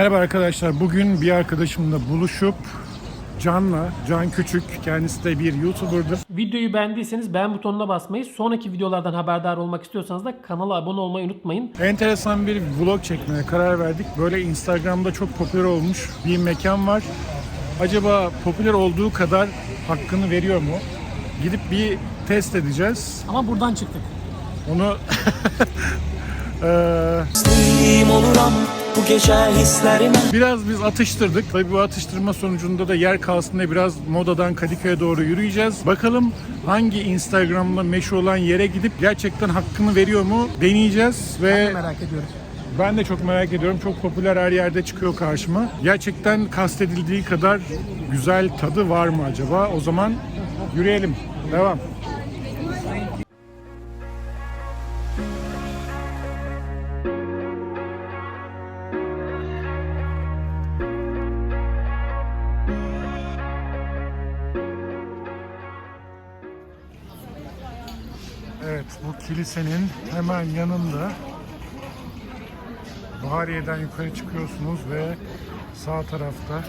Merhaba arkadaşlar. Bugün bir arkadaşımla buluşup Can'la, Can Küçük, kendisi de bir YouTuber'dır. Videoyu beğendiyseniz beğen butonuna basmayı, sonraki videolardan haberdar olmak istiyorsanız da kanala abone olmayı unutmayın. Enteresan bir vlog çekmeye karar verdik. Böyle Instagram'da çok popüler olmuş bir mekan var. Acaba popüler olduğu kadar hakkını veriyor mu? Gidip bir test edeceğiz. Ama buradan çıktık. Onu oluram bu gece hislerime biraz biz atıştırdık. Tabii bu atıştırma sonucunda da yer kalsın diye biraz modadan Kadıköy'e doğru yürüyeceğiz. Bakalım hangi Instagram'da meşhur olan yere gidip gerçekten hakkını veriyor mu deneyeceğiz ve Merak ediyorum. Ben de çok merak ediyorum. Çok popüler her yerde çıkıyor karşıma. Gerçekten kastedildiği kadar güzel tadı var mı acaba? O zaman yürüyelim. Devam. Evet, bu kilisenin hemen yanında Bahariye'den yukarı çıkıyorsunuz ve sağ tarafta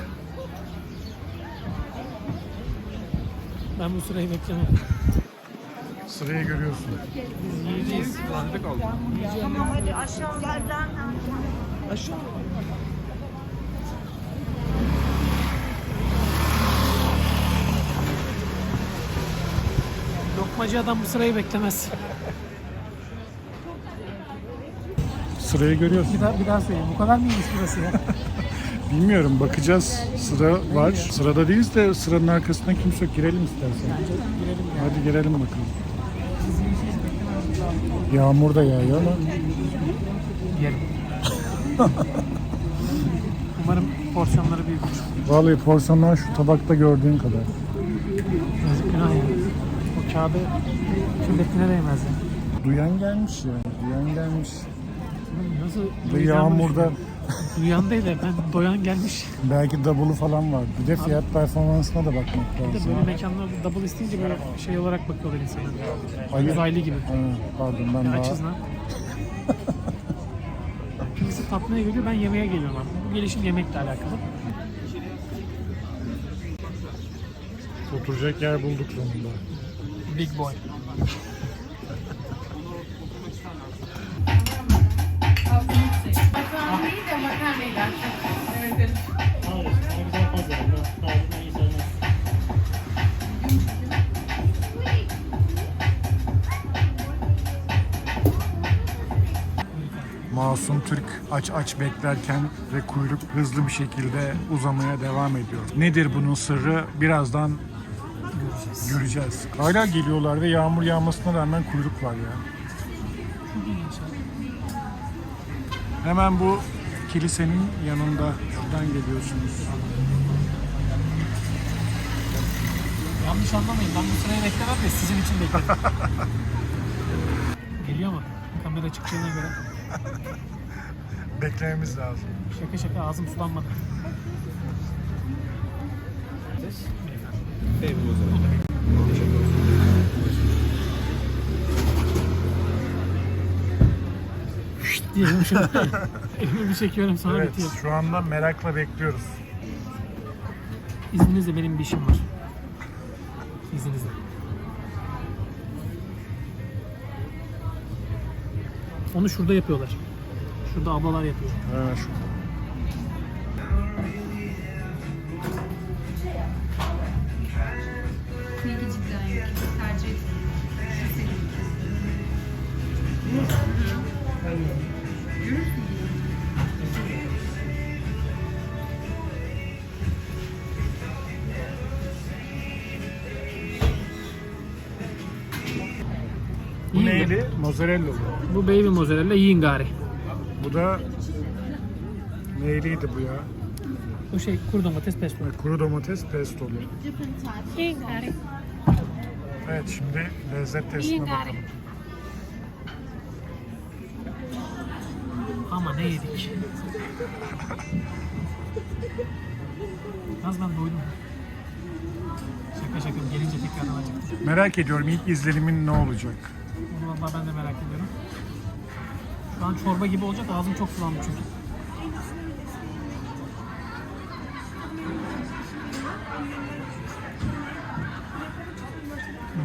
Ben bu sırayı beklemem. sırayı görüyorsun. Yiyeceğiz. Hadi aşağı Lokmacı adam bu sırayı beklemez. Sırayı görüyorsun. Bir daha, bir daha söyleyeyim. Bu kadar mıymış burası ya? Bilmiyorum bakacağız. Sıra var. Sırada değiliz de sıranın arkasına kimse yok. Girelim istersen. Hadi girelim bakalım. Yağmur da yağıyor ama Yiyelim. Umarım porsiyonları büyüktür. vallahi porsiyonlar şu tabakta gördüğün kadar. Yazık günah ya. Kağıdı kirlettiğine değmez ya. Duyan gelmiş yani. Duyan gelmiş. Nasıl Ve duyacağımı yağmurda düşünüyorum. Duyan değil de ben doyan gelmiş. belki double'ı falan var. Bir de fiyat performansına da bakmak Bir de lazım. böyle mekanlarda double isteyince böyle şey olarak bakıyorlar insanlar. Ayı. Uzaylı gibi. Ha, pardon ben Ya daha... açız lan. Kimisi tatmaya geliyor, ben yemeğe geliyorum abi. Bu gelişim yemekle alakalı. Oturacak yer bulduk sonunda. Big boy. Masum Türk aç aç beklerken ve kuyruk hızlı bir şekilde uzamaya devam ediyor. Nedir bunun sırrı? Birazdan göreceğiz. Hala geliyorlar ve yağmur yağmasına rağmen kuyruk var ya. Hemen bu kilisenin yanında şuradan geliyorsunuz. Yanlış anlamayın, ben bu sırayı beklemem de sizin için bekledim. Geliyor mu? Kamera çıktığına göre. Beklememiz lazım. Şaka şaka ağzım sulanmadı. Diyelim şöyle. Elimi bir çekiyorum sonra Evet, bitiyor. şu anda merakla bekliyoruz. İzninizle benim bir işim var. İzninizle. Onu şurada yapıyorlar. Şurada ablalar yapıyor. Evet, şu. Neyli? Mozzarella bu. Baby mozzarella yiyin gari. Bu da neyliydi bu ya? Bu şey kuru domates pesto. Kuru domates pestolu. Yiyin gari. Evet şimdi lezzet testine bakalım. Ama ne yedik? Yalnız ben doydum. Şaka şaka gelince tekrardan acıktım. Merak ediyorum ilk izlenimin ne olacak? Bunu valla ben de merak ediyorum. Şu an çorba gibi olacak. Ağzım çok sulandı çünkü.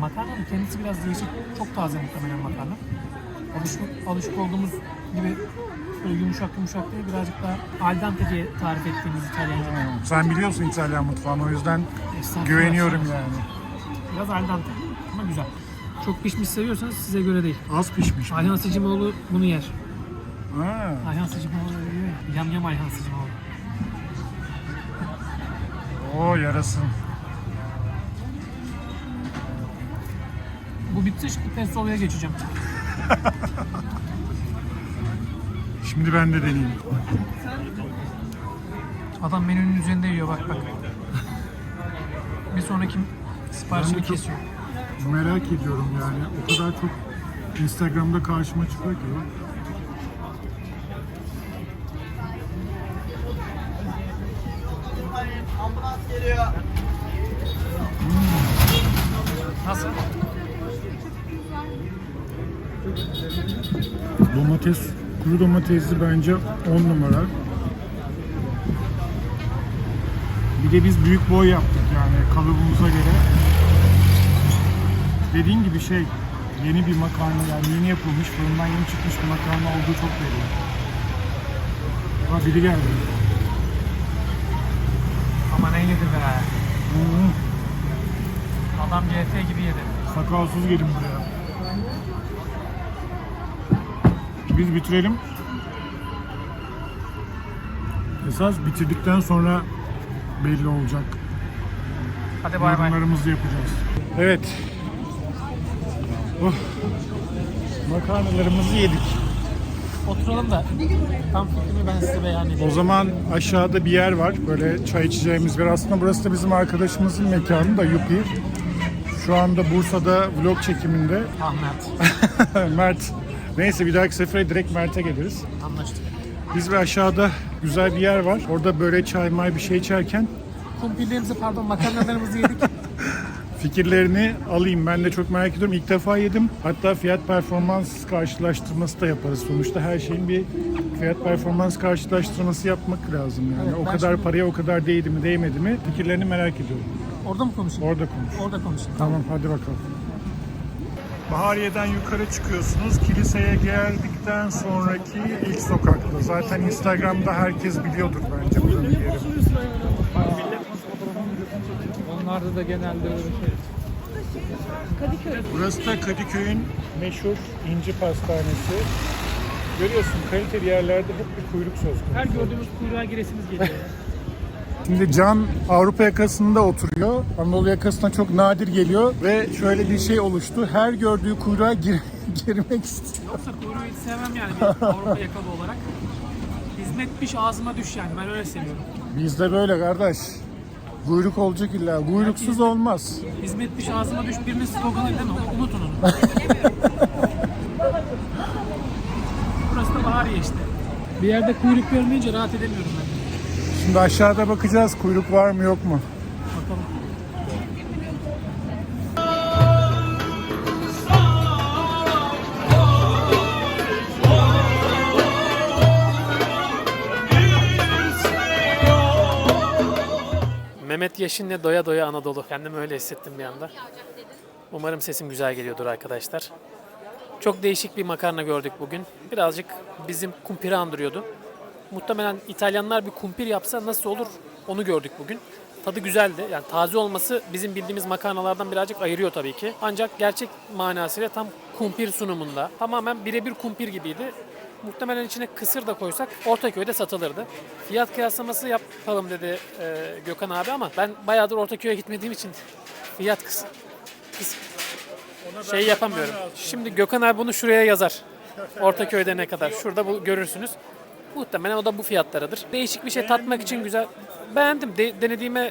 Makarnanın kendisi biraz değişik. Çok taze muhtemelen makarna. Alışık, alışık olduğumuz gibi böyle yumuşak yumuşak değil birazcık daha al dente diye tarif ettiğimiz İtalyan İtalyanca. Sen biliyorsun İtalyan mutfağını o yüzden güveniyorum yani. Biraz al dente ama güzel. Çok pişmiş seviyorsanız size göre değil. Az pişmiş mi? Ayhan Sicimoğlu bunu yer. Ha. Ayhan Sicimoğlu yiyor ya. Yam yam Ayhan Sicimoğlu. Oo yarasın. Bu bitti şimdi pestoluya geçeceğim. Şimdi ben de deneyeyim. Adam menünün üzerinde yiyor bak bak. Bir sonraki siparişini kesiyor. Merak ediyorum yani. O kadar çok Instagram'da karşıma çıkıyor ki. bu. Nasıl? Domates, kuru domatesli bence 10 numara. Bir de biz büyük boy yaptık yani kalıbımıza göre. Dediğin gibi şey, yeni bir makarna yani yeni yapılmış, fırından yeni çıkmış bir makarna olduğu çok belli. Ha biri geldi. Ama ne yedi be? Hı, Adam GT gibi yedi. Sakalsız gelin buraya. Biz bitirelim. Esas bitirdikten sonra belli olacak. Hadi bay bay. Yorumlarımızı yapacağız. Evet. Oh. Makarnalarımızı yedik. Oturalım da tam fikrimi ben size beyan edeyim. O zaman aşağıda bir yer var. Böyle çay içeceğimiz bir. Aslında burası da bizim arkadaşımızın mekanı da Yupi. Şu anda Bursa'da vlog çekiminde. Ahmet. Mert. Neyse bir dahaki sefere direkt Mert'e geliriz. Anlaştık. Biz ve aşağıda güzel bir yer var. Orada böyle çay may bir şey içerken Kumpirlerimizi pardon makarnalarımızı yedik. fikirlerini alayım. Ben de çok merak ediyorum. İlk defa yedim. Hatta fiyat performans karşılaştırması da yaparız. Sonuçta her şeyin bir fiyat performans karşılaştırması yapmak lazım yani. Evet, o ben kadar şimdi- paraya o kadar değdi mi değmedi mi fikirlerini merak ediyorum. Orada mı konuşayım? Orada konuş. Orada konuşayım. Tamam hadi bakalım. Bahariye'den yukarı çıkıyorsunuz. Kiliseye geldikten sonraki ilk sokakta. Zaten Instagram'da herkes biliyordur bence buranın yeri. Onlarda da genelde öyle şey. Burası da Kadıköy'ün meşhur İnci Pastanesi. Görüyorsun kaliteli yerlerde hep bir kuyruk söz konusu. Her gördüğümüz kuyruğa giresimiz geliyor. Şimdi Can Avrupa yakasında oturuyor. Anadolu yakasına çok nadir geliyor ve şöyle bir şey oluştu. Her gördüğü kuyruğa gir- girmek istiyor. Yoksa kuyruğu hiç sevmem yani bir Avrupa yakalı olarak. Hizmet piş ağzıma düş yani ben öyle seviyorum. Bizde böyle kardeş. Kuyruk olacak illa. Kuyruksuz olmaz. Hizmet piş ağzıma düş birinin sloganı değil mi? Onu- Unutun onu. Burası da Bahariye işte. Bir yerde kuyruk görmeyince rahat edemiyorum ben. Şimdi aşağıda bakacağız kuyruk var mı yok mu? Mehmet Yeşin'le doya doya Anadolu. Kendimi öyle hissettim bir anda. Umarım sesim güzel geliyordur arkadaşlar. Çok değişik bir makarna gördük bugün. Birazcık bizim kumpiri andırıyordu. Muhtemelen İtalyanlar bir kumpir yapsa nasıl olur onu gördük bugün. Tadı güzeldi. Yani taze olması bizim bildiğimiz makarnalardan birazcık ayırıyor tabii ki. Ancak gerçek manasıyla tam kumpir sunumunda. Tamamen birebir kumpir gibiydi. Muhtemelen içine kısır da koysak Ortaköy'de satılırdı. Fiyat kıyaslaması yapalım dedi e, Gökhan abi ama ben bayağıdır Ortaköy'e gitmediğim için fiyat kıs, kıs şey yapamıyorum. Şimdi Gökhan abi bunu şuraya yazar. Ortaköy'de ne kadar? Şurada bu görürsünüz. Muhtemelen o da bu fiyatlarıdır. Değişik bir şey tatmak için güzel. Beğendim. De- denediğime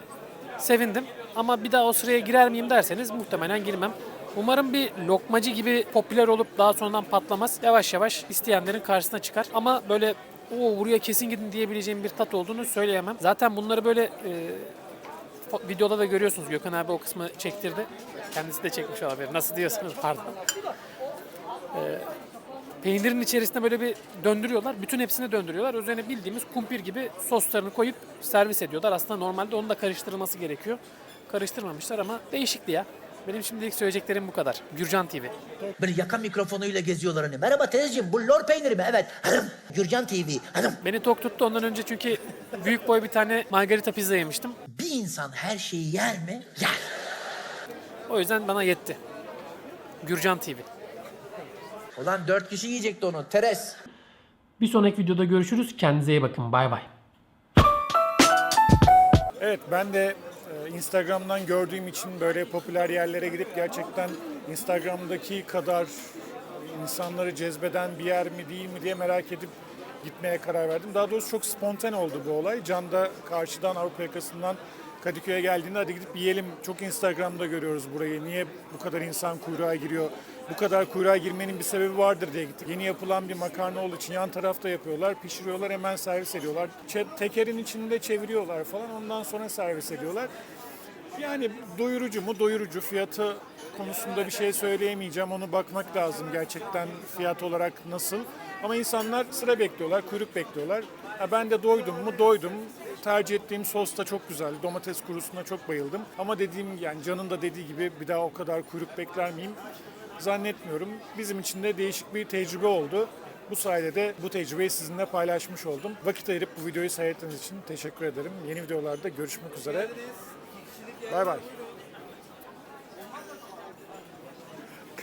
sevindim. Ama bir daha o sıraya girer miyim derseniz muhtemelen girmem. Umarım bir lokmacı gibi popüler olup daha sonradan patlamaz. Yavaş yavaş isteyenlerin karşısına çıkar. Ama böyle o buraya kesin gidin diyebileceğim bir tat olduğunu söyleyemem. Zaten bunları böyle e, videoda da görüyorsunuz. Gökhan abi o kısmı çektirdi. Kendisi de çekmiş olabilir. Nasıl diyorsunuz pardon. Peynirin içerisine böyle bir döndürüyorlar. Bütün hepsini döndürüyorlar. Üzerine bildiğimiz kumpir gibi soslarını koyup servis ediyorlar. Aslında normalde onu da karıştırılması gerekiyor. Karıştırmamışlar ama değişikti ya. Benim şimdilik söyleyeceklerim bu kadar. Gürcan TV. Bir yaka mikrofonuyla geziyorlar hani. Merhaba teyzeciğim bu lor peyniri mi? Evet. Hanım. Gürcan TV. Hanım. Beni tok tuttu ondan önce çünkü büyük boy bir tane margarita pizza yemiştim. Bir insan her şeyi yer mi? Yer. O yüzden bana yetti. Gürcan TV. Ulan dört kişi yiyecekti onu. Teres. Bir sonraki videoda görüşürüz. Kendinize iyi bakın. Bay bay. Evet ben de Instagram'dan gördüğüm için böyle popüler yerlere gidip gerçekten Instagram'daki kadar insanları cezbeden bir yer mi değil mi diye merak edip gitmeye karar verdim. Daha doğrusu çok spontane oldu bu olay. Can da karşıdan Avrupa yakasından Kadıköy'e geldiğinde hadi gidip yiyelim. Çok Instagram'da görüyoruz burayı. Niye bu kadar insan kuyruğa giriyor? Bu kadar kuyruğa girmenin bir sebebi vardır diye gittik. Yeni yapılan bir makarna olduğu için yan tarafta yapıyorlar. Pişiriyorlar hemen servis ediyorlar. Çe- tekerin içinde çeviriyorlar falan. Ondan sonra servis ediyorlar. Yani doyurucu mu? Doyurucu. Fiyatı konusunda bir şey söyleyemeyeceğim. Onu bakmak lazım gerçekten fiyat olarak nasıl. Ama insanlar sıra bekliyorlar, kuyruk bekliyorlar. Ha, ben de doydum mu? Doydum. Tercih ettiğim sos da çok güzel. Domates kurusuna çok bayıldım. Ama dediğim yani Can'ın da dediği gibi bir daha o kadar kuyruk bekler miyim? Zannetmiyorum. Bizim için de değişik bir tecrübe oldu. Bu sayede de bu tecrübeyi sizinle paylaşmış oldum. Vakit ayırıp bu videoyu seyrettiğiniz için teşekkür ederim. Yeni videolarda görüşmek üzere. Bay bay.